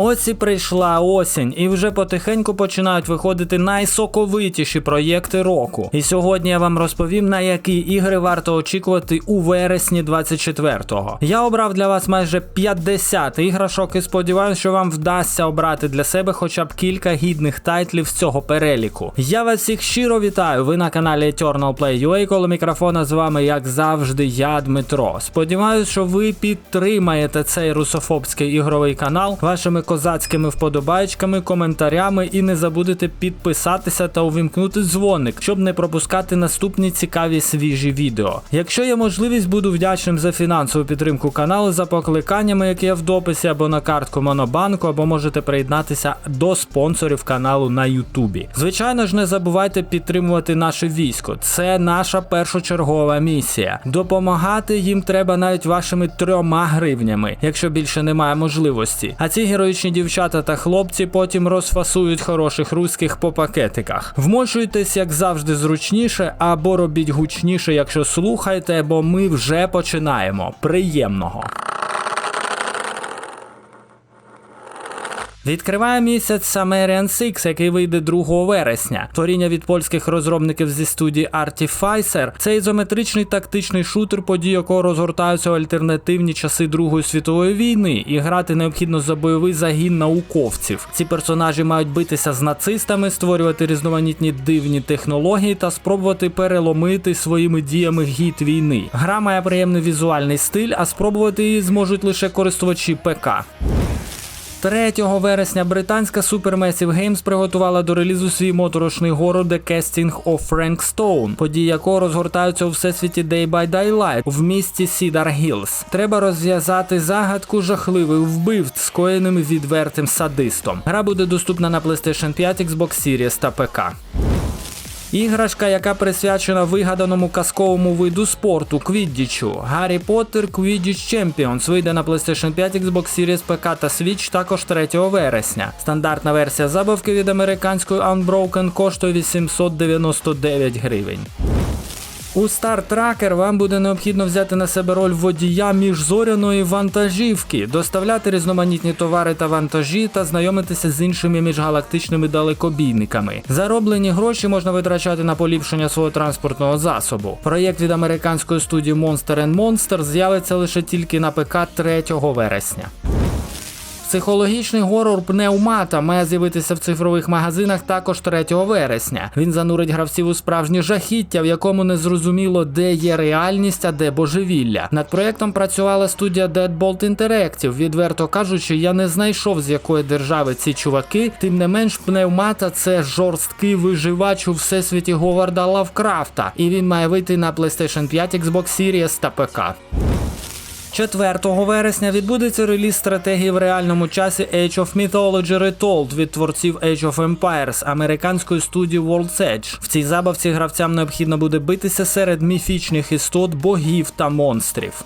Ось і прийшла осінь, і вже потихеньку починають виходити найсоковитіші проєкти року. І сьогодні я вам розповім, на які ігри варто очікувати у вересні 24-го. Я обрав для вас майже 50 іграшок і сподіваюся, що вам вдасться обрати для себе хоча б кілька гідних тайтлів з цього переліку. Я вас всіх щиро вітаю. Ви на каналі Eternal Play UA, коло мікрофона з вами, як завжди, я Дмитро. Сподіваюсь, що ви підтримаєте цей русофобський ігровий канал вашими козацькими вподобайками, коментарями і не забудете підписатися та увімкнути дзвоник, щоб не пропускати наступні цікаві свіжі відео. Якщо є можливість, буду вдячним за фінансову підтримку каналу за покликаннями, які є в дописі або на картку Монобанку, або можете приєднатися до спонсорів каналу на Ютубі. Звичайно ж, не забувайте підтримувати наше військо. Це наша першочергова місія. Допомагати їм треба навіть вашими трьома гривнями, якщо більше немає можливості. А ці героїчні дівчата та хлопці потім розфасують хороших руських по пакетиках. Вмочуйтесь, як завжди, зручніше, або робіть гучніше, якщо слухаєте, бо ми вже починаємо. Приємного! Відкриває місяць Sumerian 6, який вийде 2 вересня. Творіння від польських розробників зі студії Artificer. Це ізометричний тактичний шутер, події якого розгортаються у альтернативні часи Другої світової війни, і грати необхідно за бойовий загін науковців. Ці персонажі мають битися з нацистами, створювати різноманітні дивні технології та спробувати переломити своїми діями гід війни. Гра має приємний візуальний стиль, а спробувати її зможуть лише користувачі ПК. 3 вересня британська Supermassive Games приготувала до релізу свій моторошний город The Casting of Frank Stone, події якого розгортаються у всесвіті Day by Daylight в місті Cedar Hills. Треба розв'язати загадку жахливих вбивств, скоєним відвертим садистом. Гра буде доступна на PlayStation 5, Xbox Series та ПК. Іграшка, яка присвячена вигаданому казковому виду спорту Квіддічу. Гаррі Поттер Quidditch Champions вийде на PlayStation 5, Xbox Series, ПК та Switch також 3 вересня. Стандартна версія забавки від американської Unbroken коштує 899 гривень. У Star Tracker вам буде необхідно взяти на себе роль водія міжзоряної вантажівки, доставляти різноманітні товари та вантажі та знайомитися з іншими міжгалактичними далекобійниками. Зароблені гроші можна витрачати на поліпшення свого транспортного засобу. Проєкт від американської студії Monster Monster з'явиться лише тільки на ПК 3 вересня. Психологічний горор пневмата має з'явитися в цифрових магазинах також 3 вересня. Він занурить гравців у справжнє жахіття, в якому не зрозуміло, де є реальність, а де божевілля. Над проєктом працювала студія Deadbolt Interactive. Відверто кажучи, я не знайшов з якої держави ці чуваки. Тим не менш, пневмата це жорсткий виживач у всесвіті Говарда Лавкрафта, і він має вийти на PlayStation 5, Xbox Series та ПК. 4 вересня відбудеться реліз стратегії в реальному часі Age of Mythology Retold від творців Age of Empires американської студії World's Edge. В цій забавці гравцям необхідно буде битися серед міфічних істот, богів та монстрів.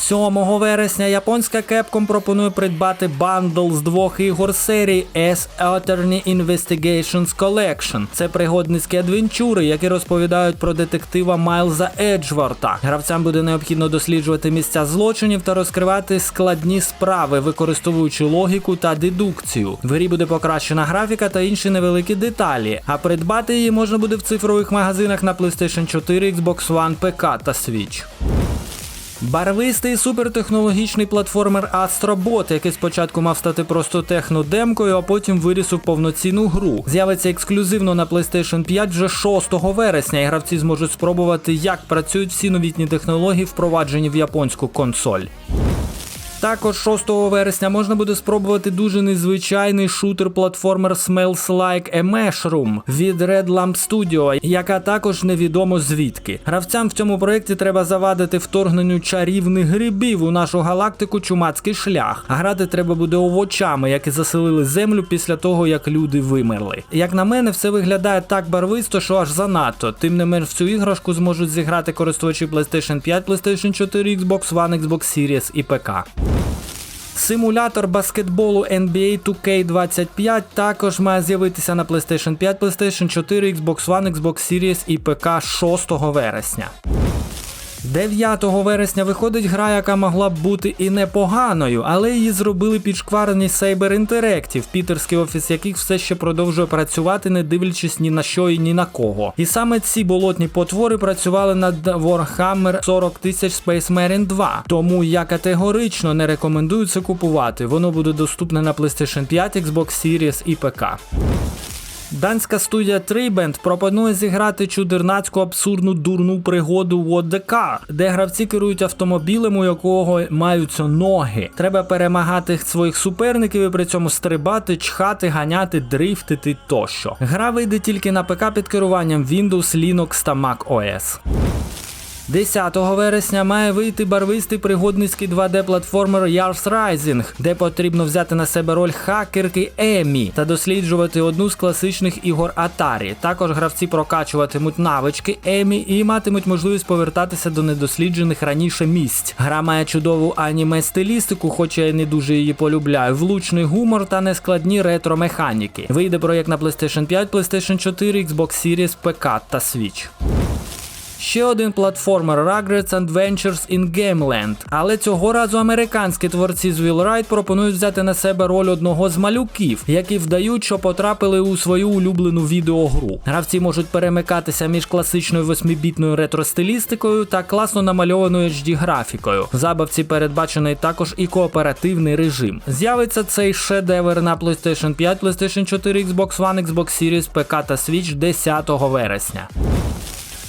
7 вересня японська Capcom пропонує придбати бандл з двох ігор серії S Attorney Investigations Collection. Це пригодницькі адвенчури, які розповідають про детектива Майлза Еджворта. Гравцям буде необхідно досліджувати місця злочинів та розкривати складні справи, використовуючи логіку та дедукцію. В грі буде покращена графіка та інші невеликі деталі. А придбати її можна буде в цифрових магазинах на PlayStation 4, Xbox One, ПК та Switch. Барвистий супертехнологічний платформер Astrobot, який спочатку мав стати просто технодемкою, а потім виріс у повноцінну гру. З'явиться ексклюзивно на PlayStation 5 вже 6 вересня, і гравці зможуть спробувати, як працюють всі новітні технології, впроваджені в японську консоль. Також 6 вересня можна буде спробувати дуже незвичайний шутер-платформер Smells Like a Mushroom від Red Lamp Studio, яка також невідомо звідки. Гравцям в цьому проєкті треба завадити вторгненню чарівних грибів у нашу галактику чумацький шлях. Грати треба буде овочами, які заселили землю після того, як люди вимерли. Як на мене, все виглядає так барвисто, що аж занадто. Тим не менш в цю іграшку зможуть зіграти користувачі PlayStation 5, PlayStation 4, Xbox One, Xbox Series і ПК. Симулятор баскетболу NBA 2K25 також має з'явитися на PlayStation 5, PlayStation 4, Xbox One, Xbox Series і ПК 6 вересня. 9 вересня виходить гра, яка могла б бути і непоганою, але її зробили підшкварені Saber Interactive, пітерський офіс яких все ще продовжує працювати, не дивлячись ні на що і ні на кого. І саме ці болотні потвори працювали над Warhammer 40 тисяч Space Marine 2. Тому я категорично не рекомендую це купувати. Воно буде доступне на PlayStation 5, Xbox Series і ПК. Данська студія Трейбенд пропонує зіграти чудернацьку абсурдну дурну пригоду What the Car, де гравці керують автомобілем, у якого маються ноги. Треба перемагати своїх суперників і при цьому стрибати, чхати, ганяти, дрифтити тощо. Гра вийде тільки на ПК під керуванням Windows, Linux та Mac OS. 10 вересня має вийти барвистий пригодницький 2D-платформер Yars Rising, де потрібно взяти на себе роль хакерки Емі та досліджувати одну з класичних ігор Atari. Також гравці прокачуватимуть навички Емі і матимуть можливість повертатися до недосліджених раніше місць. Гра має чудову аніме стилістику, хоча я не дуже її полюбляю, влучний гумор та нескладні ретро-механіки. Вийде проєкт на PlayStation 5, PlayStation 4, Xbox Series, ПК та Switch. Ще один платформер Rugrats Adventures in Gameland. Але цього разу американські творці з Wheelride пропонують взяти на себе роль одного з малюків, які вдають, що потрапили у свою улюблену відеогру. Гравці можуть перемикатися між класичною 8-бітною ретро-стилістикою та класно намальованою HD графікою. В забавці передбачений також і кооперативний режим. З'явиться цей шедевр на PlayStation 5, PlayStation 4, Xbox One, Xbox Series, ПК та Switch 10 вересня.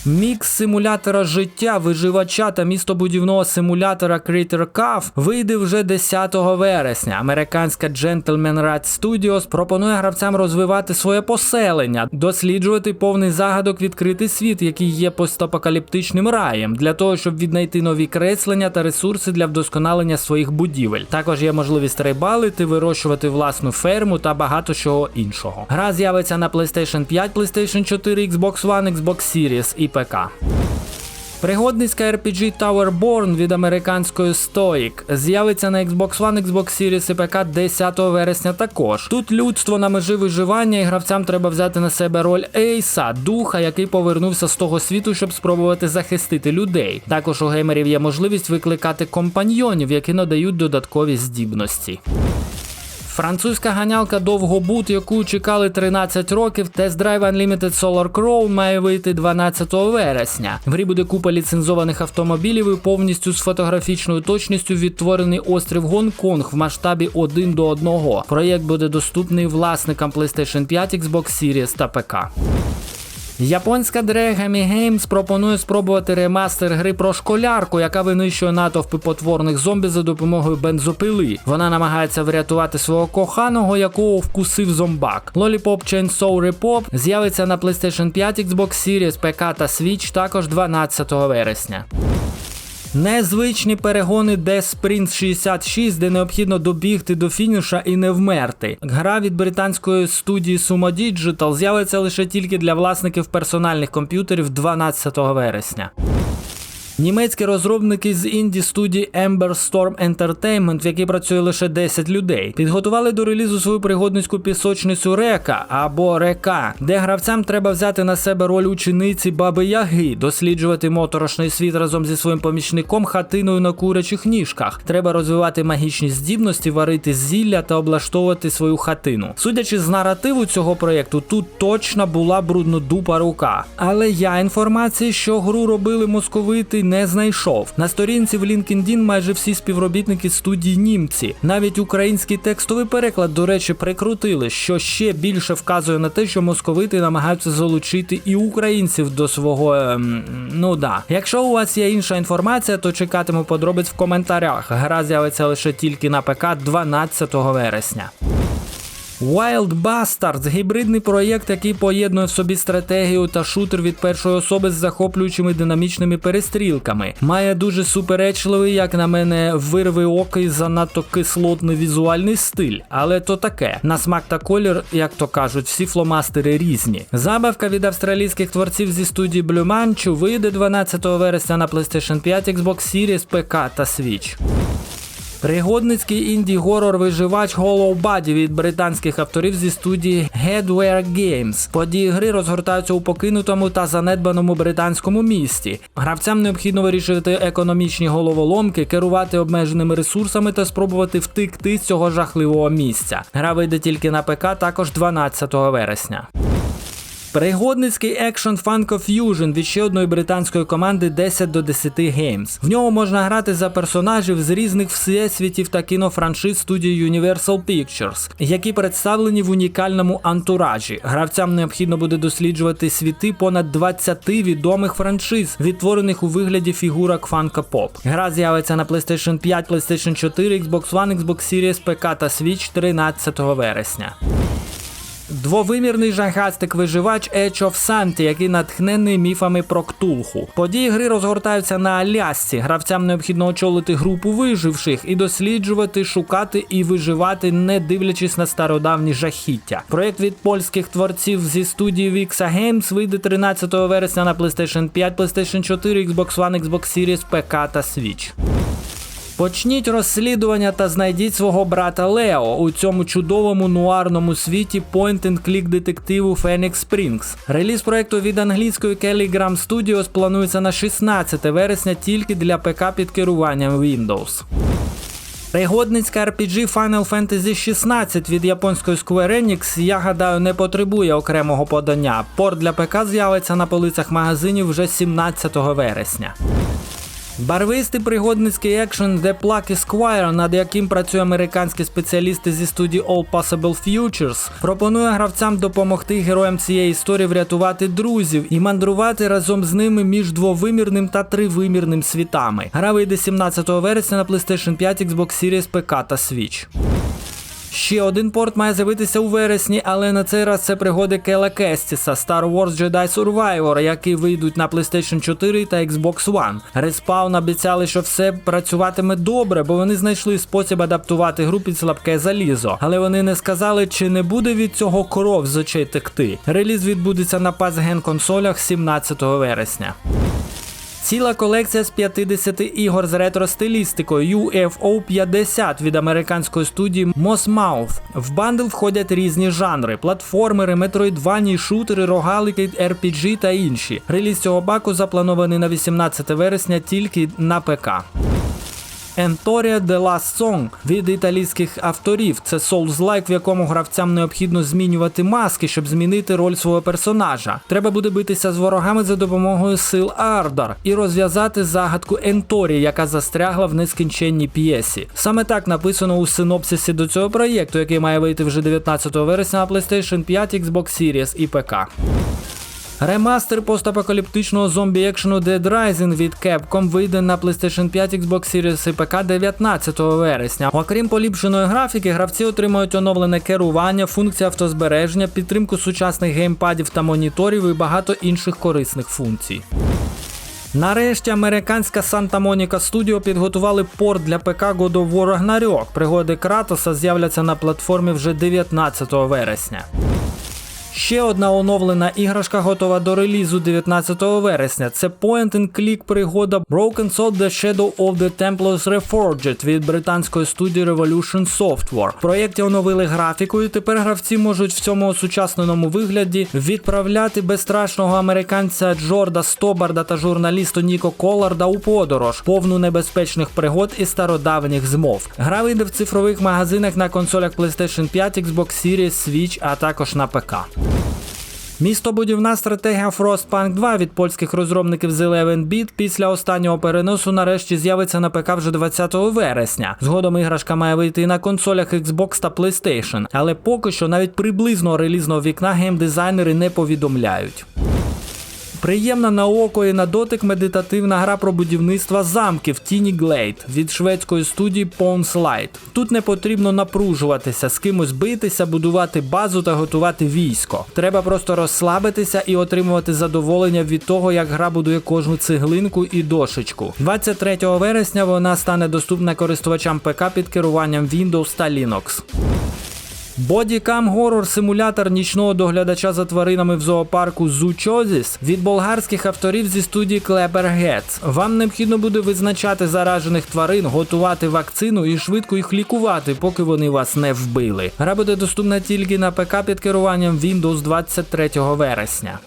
Мікс симулятора життя, виживача та містобудівного симулятора Crater Cave вийде вже 10 вересня. Американська Gentleman Rat Studios пропонує гравцям розвивати своє поселення, досліджувати повний загадок відкритий світ, який є постапокаліптичним раєм, для того, щоб віднайти нові креслення та ресурси для вдосконалення своїх будівель. Також є можливість рибалити, вирощувати власну ферму та багато чого іншого. Гра з'явиться на PlayStation 5, PlayStation 4, Xbox One, Xbox Series і ПК. Пригодницька RPG Towerborn від американської Stoic з'явиться на Xbox One, Xbox Series і ПК 10 вересня також. Тут людство на межі виживання і гравцям треба взяти на себе роль Ейса, духа, який повернувся з того світу, щоб спробувати захистити людей. Також у геймерів є можливість викликати компаньйонів, які надають додаткові здібності. Французька ганялка Довгобут, яку чекали 13 років, тест Drive Unlimited Solar Crow має вийти 12 вересня. В грі буде купа ліцензованих автомобілів і повністю з фотографічною точністю відтворений острів Гонконг в масштабі 1 до 1. Проєкт буде доступний власникам PlayStation 5, Xbox Series та ПК. Японська Dragami Games пропонує спробувати ремастер гри про школярку, яка винищує натовпи потворних зомбі за допомогою бензопили. Вона намагається врятувати свого коханого, якого вкусив зомбак. Lollipop Chainsaw Repop з'явиться на PlayStation 5, Xbox Series, ПК та Switch також 12 вересня. Незвичні перегони Death Sprint 66, де необхідно добігти до фініша і не вмерти. Гра від британської студії Sumo Digital з'явиться лише тільки для власників персональних комп'ютерів 12 вересня. Німецькі розробники з інді студії Ember Storm Entertainment, в якій працює лише 10 людей, підготували до релізу свою пригодницьку пісочницю Река або Река, де гравцям треба взяти на себе роль учениці Баби Яги, досліджувати моторошний світ разом зі своїм помічником хатиною на курячих ніжках. Треба розвивати магічні здібності, варити зілля та облаштовувати свою хатину. Судячи з наративу цього проєкту, тут точно була бруднодупа рука. Але я інформації, що гру робили московити, не знайшов. На сторінці в LinkedIn майже всі співробітники студії німці. Навіть український текстовий переклад, до речі, прикрутили, що ще більше вказує на те, що московити намагаються залучити і українців до свого. Ем, ну да. Якщо у вас є інша інформація, то чекатиму подробиць в коментарях. Гра з'явиться лише тільки на ПК 12 вересня. Wild Bastards – гібридний проєкт, який поєднує в собі стратегію та шутер від першої особи з захоплюючими динамічними перестрілками. Має дуже суперечливий, як на мене, вирви ока і занадто кислотний візуальний стиль, але то таке. На смак та колір, як то кажуть, всі фломастери різні. Забавка від австралійських творців зі студії Blue Manchu вийде 12 вересня на PlayStation 5, Xbox Series, ПК та Switch. Пригодницький інді-горор виживач Hollow Body від британських авторів зі студії Headwear Games. Події гри розгортаються у покинутому та занедбаному британському місті. Гравцям необхідно вирішити економічні головоломки, керувати обмеженими ресурсами та спробувати втекти з цього жахливого місця. Гра вийде тільки на ПК також 12 вересня. Пригодницький екшн Funko Fusion від ще одної британської команди 10 до 10 Games. В нього можна грати за персонажів з різних всесвітів та кінофраншиз студії Universal Pictures, які представлені в унікальному антуражі. Гравцям необхідно буде досліджувати світи понад 20 відомих франшиз, відтворених у вигляді фігурок Funko Pop. Гра з'явиться на PlayStation 5, PlayStation 4, Xbox One, Xbox Series, ПК та Switch 13 вересня. Двовимірний жахастик виживач Edge of Santi, який натхнений міфами про ктулху. Події гри розгортаються на Алясці. Гравцям необхідно очолити групу виживших і досліджувати, шукати і виживати, не дивлячись на стародавні жахіття. Проєкт від польських творців зі студії Vixa Games вийде 13 вересня на PlayStation 5, PlayStation 4, Xbox One, Xbox Series, ПК та Switch. Почніть розслідування та знайдіть свого брата Лео у цьому чудовому нуарному світі point-and-click детективу Phoenix Springs. Реліз проекту від англійської Kellygram Studios планується на 16 вересня тільки для ПК під керуванням Windows. Пригодницька RPG Final Fantasy 16 від японської Square Enix, я гадаю, не потребує окремого подання. Порт для ПК з'явиться на полицях магазинів вже 17 вересня. Барвистий пригодницький екшен The Plucky Squire, над яким працюють американські спеціалісти зі студії All Possible Futures, пропонує гравцям допомогти героям цієї історії врятувати друзів і мандрувати разом з ними між двовимірним та тривимірним світами. Гра вийде 17 вересня на PlayStation 5, Xbox Series, ПК та Switch. Ще один порт має з'явитися у вересні, але на цей раз це пригоди Кела Кестіса Star Wars Jedi Survivor, які вийдуть на PlayStation 4 та Xbox One. Respawn обіцяли, що все працюватиме добре, бо вони знайшли спосіб адаптувати гру під слабке залізо. Але вони не сказали, чи не буде від цього кров з очей текти. Реліз відбудеться на PASGEN консолях 17 вересня. Ціла колекція з 50 ігор з ретро-стилістикою UFO 50 від американської студії Mossmouth. В бандл входять різні жанри: платформери, метроїдвані, шутери, рогалики, RPG та інші. Реліз цього баку запланований на 18 вересня тільки на ПК. Entoria The Last Song від італійських авторів. Це Souls-like, в якому гравцям необхідно змінювати маски, щоб змінити роль свого персонажа. Треба буде битися з ворогами за допомогою сил Ардор і розв'язати загадку Енторі, яка застрягла в нескінченній п'єсі. Саме так написано у синопсисі до цього проєкту, який має вийти вже 19 вересня на PlayStation 5, Xbox Series і ПК. Ремастер постапокаліптичного зомбі екшену Dead Rising від Capcom вийде на PlayStation 5, Xbox Series і ПК 19 вересня. Окрім поліпшеної графіки, гравці отримують оновлене керування, функції автозбереження, підтримку сучасних геймпадів та моніторів і багато інших корисних функцій. Нарешті американська Santa Monica Studio підготували порт для ПК God of War Ragnarok. Пригоди Кратоса з'являться на платформі вже 19 вересня. Ще одна оновлена іграшка готова до релізу 19 вересня. Це Point and Click пригода Broken Sword The Shadow of the Templars Reforged від британської студії Revolution Software. В проєкті оновили графіку, і тепер гравці можуть в цьому осучасненому вигляді відправляти безстрашного американця Джорда Стобарда та журналісту Ніко Коларда у подорож, повну небезпечних пригод і стародавніх змов. Гра вийде в цифрових магазинах на консолях PlayStation 5, Xbox Series, Switch, а також на ПК. Містобудівна стратегія Frostpunk 2 від польських розробників з 11-bit після останнього переносу нарешті з'явиться на ПК вже 20 вересня. Згодом іграшка має вийти і на консолях Xbox та PlayStation, але поки що навіть приблизно релізного вікна геймдизайнери не повідомляють. Приємна на око і на дотик медитативна гра про будівництво замків Тіні Глейд від шведської студії Pawns Light. Тут не потрібно напружуватися, з кимось битися, будувати базу та готувати військо. Треба просто розслабитися і отримувати задоволення від того, як гра будує кожну цеглинку і дошечку. 23 вересня вона стане доступна користувачам ПК під керуванням Windows та Linux. Бодікам горор симулятор нічного доглядача за тваринами в зоопарку Зучозіс від болгарських авторів зі студії Clever Gets. Вам необхідно буде визначати заражених тварин, готувати вакцину і швидко їх лікувати, поки вони вас не вбили. Гра буде доступна тільки на ПК під керуванням Windows 23 вересня.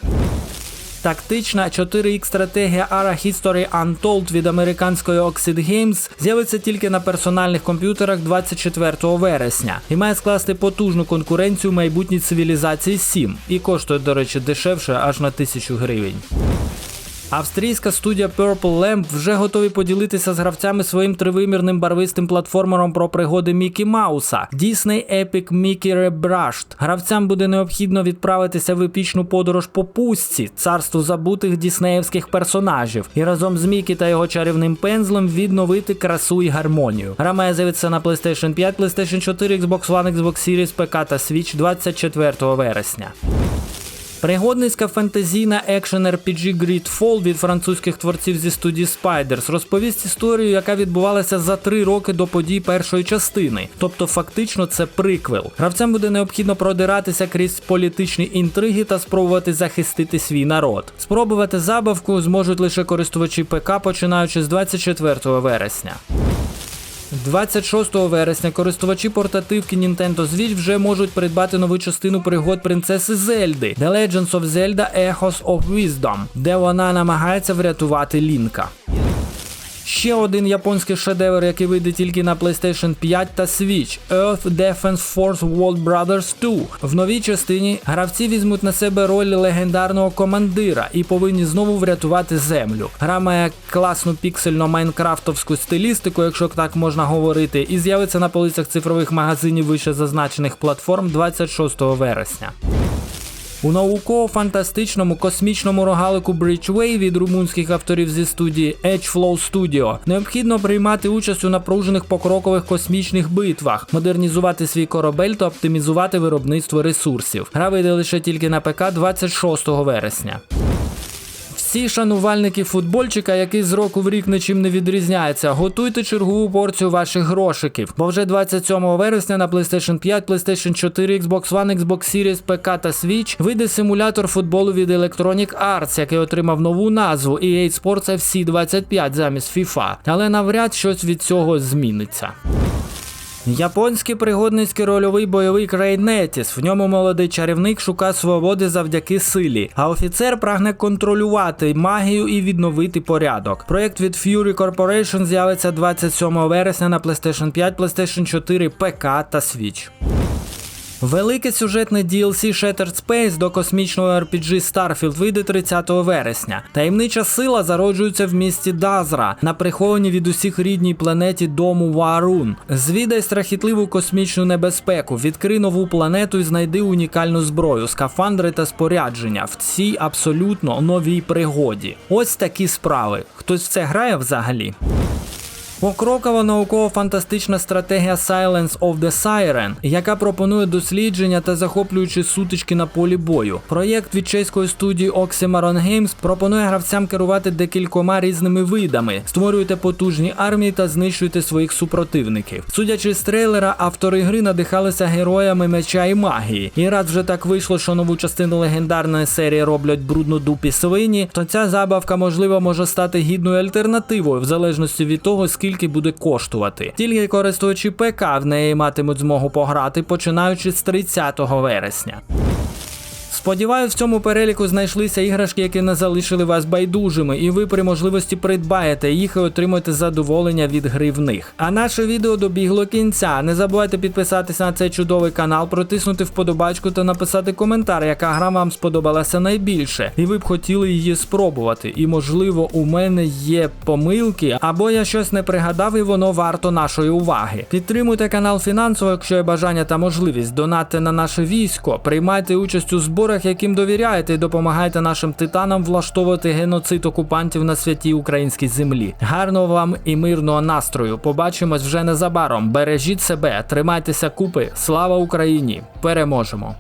Тактична 4X стратегія Ara History Untold від американської Oxid Games з'явиться тільки на персональних комп'ютерах 24 вересня і має скласти потужну конкуренцію майбутній цивілізації 7 і коштує, до речі, дешевше аж на 1000 гривень. Австрійська студія Purple Lamp вже готові поділитися з гравцями своїм тривимірним барвистим платформером про пригоди Мікі Мауса Disney Epic Mickey Rebrushed. Гравцям буде необхідно відправитися в епічну подорож по пустці, царству забутих діснеївських персонажів, і разом з Мікі та його чарівним пензлем відновити красу і гармонію. Гра має з'явитися на PlayStation 5, PlayStation 4, Xbox One, Xbox Series, ПК та Switch 24 вересня. Пригодницька фентезійна екшен RPG Gridfall від французьких творців зі студії Spiders розповість історію, яка відбувалася за три роки до подій першої частини. Тобто, фактично, це приквел. Гравцям буде необхідно продиратися крізь політичні інтриги та спробувати захистити свій народ. Спробувати забавку зможуть лише користувачі ПК, починаючи з 24 вересня. 26 вересня користувачі портативки Nintendo Switch вже можуть придбати нову частину пригод принцеси Зельди The Legends of Zelda Echoes of Wisdom, де вона намагається врятувати Лінка. Ще один японський шедевр, який вийде тільки на PlayStation 5 та Switch Earth Defense Force World Brothers 2. В новій частині гравці візьмуть на себе роль легендарного командира і повинні знову врятувати землю. Гра має класну піксельно майнкрафтовську стилістику, якщо так можна говорити, і з'явиться на полицях цифрових магазинів вище зазначених платформ 26 вересня. У науково-фантастичному космічному рогалику Bridgeway від румунських авторів зі студії Edgeflow Studio необхідно приймати участь у напружених покрокових космічних битвах, модернізувати свій корабель та оптимізувати виробництво ресурсів. Гра вийде лише тільки на ПК 26 вересня. Всі шанувальники футбольчика, який з року в рік нічим не відрізняється, готуйте чергову порцію ваших грошиків. Бо вже 27 вересня на PlayStation 5, PlayStation 4, Xbox One, Xbox Series, ПК та Switch вийде симулятор футболу від Electronic Arts, який отримав нову назву EA Sports FC 25 замість FIFA. Але навряд щось від цього зміниться. Японський пригодницький рольовий бойовий Крейнетіс. В ньому молодий чарівник шукає свободи завдяки силі, а офіцер прагне контролювати магію і відновити порядок. Проєкт від Fury Corporation з'явиться 27 вересня на PlayStation 5, PlayStation 4, ПК та Switch. Велике сюжетне DLC Shattered Space до космічного RPG Starfield вийде 30 вересня. Таємнича сила зароджується в місті Дазра на прихованій від усіх рідній планеті дому Варун. Звідай страхітливу космічну небезпеку, відкри нову планету і знайди унікальну зброю, скафандри та спорядження в цій абсолютно новій пригоді. Ось такі справи. Хтось в це грає взагалі? Покрокова науково-фантастична стратегія Silence of the Siren, яка пропонує дослідження та захоплюючі сутички на полі бою. Проєкт від чеської студії Oxymoron Games пропонує гравцям керувати декількома різними видами, створюйте потужні армії та знищуйте своїх супротивників. Судячи з трейлера, автори гри надихалися героями меча і магії. І раз вже так вийшло, що нову частину легендарної серії роблять бруднодупі свині, то ця забавка можливо може стати гідною альтернативою в залежності від того, скільки скільки буде коштувати. Тільки користувачі ПК в неї матимуть змогу пограти, починаючи з 30 вересня. Сподіваюсь, в цьому переліку знайшлися іграшки, які не залишили вас байдужими, і ви при можливості придбаєте їх і отримуєте задоволення від гри в них. А наше відео добігло кінця. Не забувайте підписатися на цей чудовий канал, протиснути вподобачку та написати коментар, яка гра вам сподобалася найбільше, і ви б хотіли її спробувати. І можливо, у мене є помилки, або я щось не пригадав, і воно варто нашої уваги. Підтримуйте канал фінансово, якщо є бажання та можливість. Донатьте на наше військо, приймайте участь у зборах яким довіряєте, і допомагайте нашим титанам влаштовувати геноцид окупантів на святій українській землі. Гарного вам і мирного настрою. Побачимось вже незабаром. Бережіть себе, тримайтеся купи. Слава Україні! Переможемо!